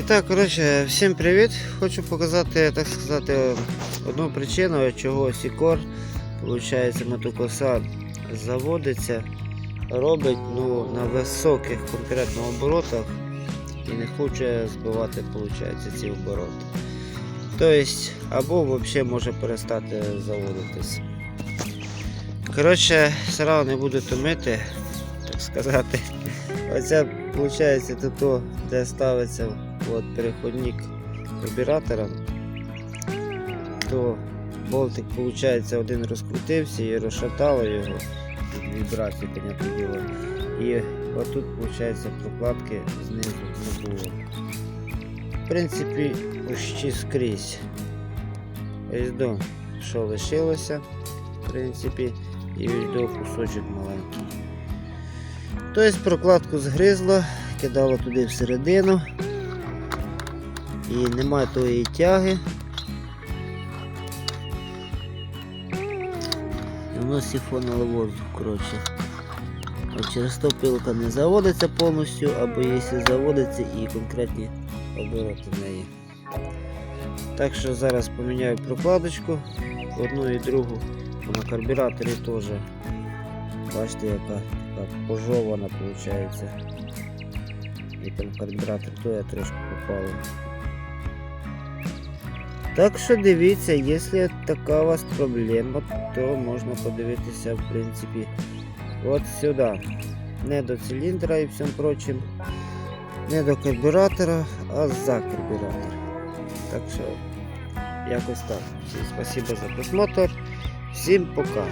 І так, коротше, всім привіт! Хочу показати, так сказати, одну причину, чого Сікор, виходить, мотокоса заводиться, робить ну, на високих конкретно оборотах і не хоче збивати, виходить, ці обороти. Тобто, або взагалі може перестати заводитись. Коротше, сразу не буду томити, так сказати. Оце виходить тут, де ставиться от, переходник карбюратора, то болтик виходить, один розкрутився і розшатало його від вібрації, понятне діло. І отут виходить прокладки знизу не було. В принципі, почти скрізь. Ось до, що лишилося, в принципі, і ось до кусочок маленький. Тобто прокладку згризло, кидало туди всередину. І немає тої тяги. І воно сифонило воздух, коротше. От через то пилка не заводиться повністю, або якщо заводиться і конкретні обороти в неї. Так що зараз поміняю прокладочку одну і другу, бо на карбюраторі теж. Бачите, яка така пожована виходить. І там карбюратор то я трошки попало. Так що дивіться, якщо така у вас проблема, то можна подивитися, в принципі, от сюди. Не до циліндра і всім прочим, не до карбюратора, а за карбюратор. Так що, якось так. Всім спасибо за просмотр. Всім пока.